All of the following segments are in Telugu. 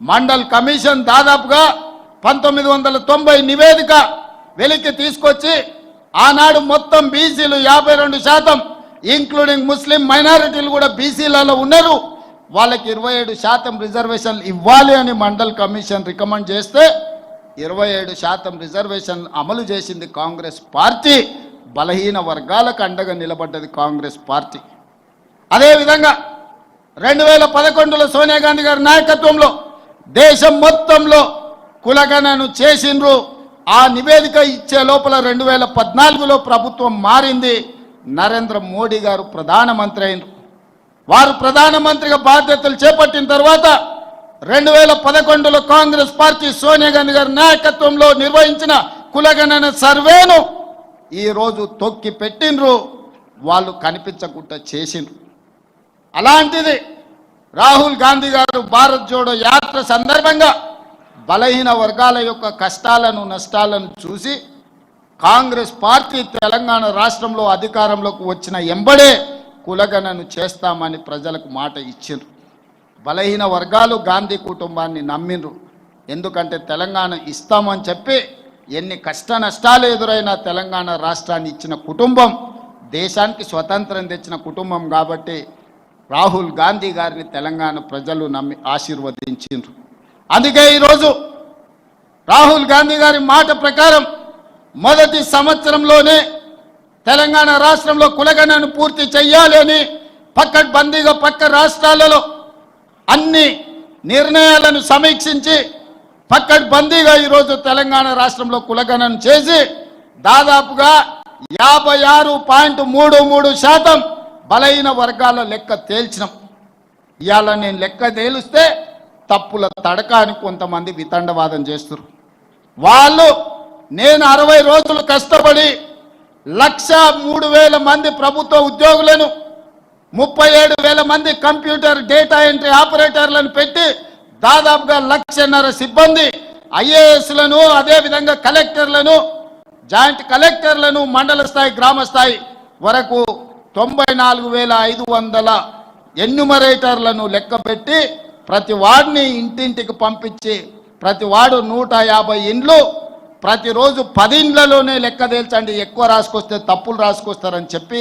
మండల్ కమిషన్ దాదాపుగా పంతొమ్మిది వందల తొంభై నివేదిక వెలికి తీసుకొచ్చి ఆనాడు మొత్తం బీసీలు యాభై రెండు శాతం ఇంక్లూడింగ్ ముస్లిం మైనారిటీలు కూడా బీసీలలో ఉన్నారు. వాళ్ళకి ఇరవై ఏడు శాతం రిజర్వేషన్ ఇవ్వాలి అని మండల్ కమిషన్ రికమెండ్ చేస్తే ఇరవై ఏడు శాతం రిజర్వేషన్ అమలు చేసింది కాంగ్రెస్ పార్టీ. బలహీన వర్గాలకు అండగా నిలబడ్డది కాంగ్రెస్ పార్టీ. అదేవిధంగా రెండు వేల పదకొండులో సోనియా గాంధీ గారి నాయకత్వంలో దేశం మొత్తంలో కులగణను చేసిండ్రు. ఆ నివేదిక ఇచ్చే లోపల రెండు వేల పద్నాలుగులో ప్రభుత్వం మారింది. నరేంద్ర మోడీ గారు ప్రధానమంత్రి అయినరు. వారు ప్రధానమంత్రిగా బాధ్యతలు చేపట్టిన తర్వాత రెండు వేల పదకొండులో కాంగ్రెస్ పార్టీ సోనియా గాంధీ గారి నాయకత్వంలో నిర్వహించిన కులగణన సర్వేను ఈరోజు తొక్కి పెట్టిండ్రు. వాళ్ళు కనిపించకుండా చేసిండ్రు. అలాంటిది రాహుల్ గాంధీ గారు భారత్ జోడో యాత్ర సందర్భంగా బలహీన వర్గాల యొక్క కష్టాలను నష్టాలను చూసి కాంగ్రెస్ పార్టీ తెలంగాణ రాష్ట్రంలో అధికారంలోకి వచ్చిన ఎంబడే కులగణను చేస్తామని ప్రజలకు మాట ఇచ్చిండ్రు. బలహీన వర్గాలు గాంధీ కుటుంబాన్ని నమ్మిండ్రు. ఎందుకంటే తెలంగాణ ఇస్తామని చెప్పి ఎన్ని కష్ట నష్టాలు ఎదురైనా తెలంగాణ రాష్ట్రాన్ని ఇచ్చిన కుటుంబం దేశానికి స్వతంత్రం తెచ్చిన కుటుంబం కాబట్టి రాహుల్ గాంధీ గారిని తెలంగాణ ప్రజలు నమ్మి ఆశీర్వదించిండ్రు. అందుకే ఈరోజు రాహుల్ గాంధీ గారి మాట ప్రకారం మొదటి సంవత్సరంలోనే తెలంగాణ రాష్ట్రంలో కులగణను పూర్తి చేయాలి అని పక్కడ్బందీగా పక్క రాష్ట్రాలలో అన్ని నిర్ణయాలను సమీక్షించి పక్కడ్బందీగా ఈరోజు తెలంగాణ రాష్ట్రంలో కులగణను చేసి దాదాపుగా యాభై ఆరు పాయింట్ మూడు మూడు శాతం బలహీన వర్గాల లెక్క తేల్చినాం. ఇవాళ నేను లెక్క తేలిస్తే తప్పుల తడక అని కొంతమంది వితండవాదం చేస్తారు వాళ్ళు నేను అరవై రోజులు కష్టపడి లక్ష మూడు వేల మంది ప్రభుత్వ ఉద్యోగులను ముప్పై ఏడు వేల మంది కంప్యూటర్ డేటా ఎంట్రీ ఆపరేటర్లను పెట్టి దాదాపుగా లక్షన్నర సిబ్బంది ఐఏఎస్లను అదేవిధంగా కలెక్టర్లను జాయింట్ కలెక్టర్లను మండల స్థాయి గ్రామ స్థాయి వరకు తొంభై నాలుగు వేల ఐదు వందల ఎన్యుమరేటర్లను లెక్కపెట్టి ప్రతి వాడిని ఇంటింటికి పంపించి ప్రతి వాడు నూట యాభై ఇండ్లు ప్రతిరోజు పది ఇండ్లలోనే లెక్క తేల్చండి. ఎక్కువ రాసుకొస్తే తప్పులు రాసుకొస్తారని చెప్పి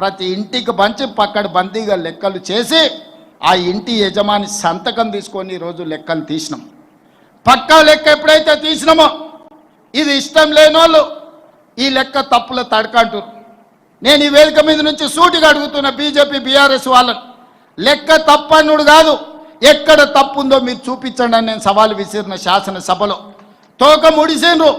ప్రతి ఇంటికి పంచి పక్కడ బందీగా లెక్కలు చేసి ఆ ఇంటి యజమాని సంతకం తీసుకొని ఈరోజు లెక్కలు తీసినాం. పక్కా లెక్క ఎప్పుడైతే తీసినామో ఇది ఇష్టం లేని వాళ్ళు ఈ లెక్క తప్పుల తడకంటారు నేను ఈ వేదిక మీద నుంచి సూటిగా అడుగుతున్న బీజేపీ బీఆర్ఎస్ వాళ్ళను లెక్క తప్పన్నుడు కాదు. ఎక్కడ తప్పు ఉందో మీరు చూపించండి అని నేను సవాలు విసిరిన శాసనసభలో. తోక ముడిసిండ్రు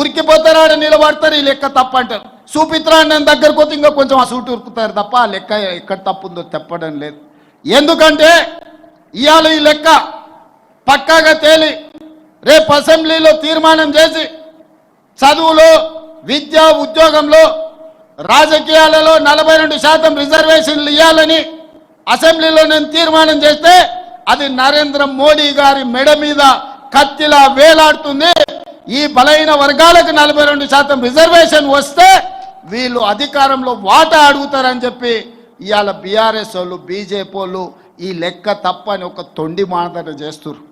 ఉరికిపోతారాడ నిలబడతారు ఈ లెక్క తప్పు అంటారు చూపిత్రా అని నేను దగ్గరకు పోతే ఇంకా కొంచెం ఆ సూటు ఉరుకుతారు తప్ప ఆ లెక్క ఎక్కడ తప్పు ఉందో చెప్పడం లేదు. ఎందుకంటే ఇవాళ ఈ లెక్క పక్కాగా తేలి రేపు అసెంబ్లీలో తీర్మానం చేసి చదువులో విద్య ఉద్యోగంలో రాజకీయాలలో నలభై రెండు శాతం రిజర్వేషన్లు ఇవ్వాలని అసెంబ్లీలో నేను తీర్మానం చేస్తే అది నరేంద్ర మోడీ గారి మెడ మీద కత్తిలా వేలాడుతుంది. ఈ బలైన వర్గాలకు నలభై రెండు శాతం రిజర్వేషన్ వస్తే వీళ్ళు అధికారంలో వాటా అడుగుతారని చెప్పి ఇవాళ బీఆర్ఎస్ వాళ్ళు బీజేపీ వాళ్ళు ఈ లెక్క తప్పని ఒక తొండి మాటన చేస్తున్నారు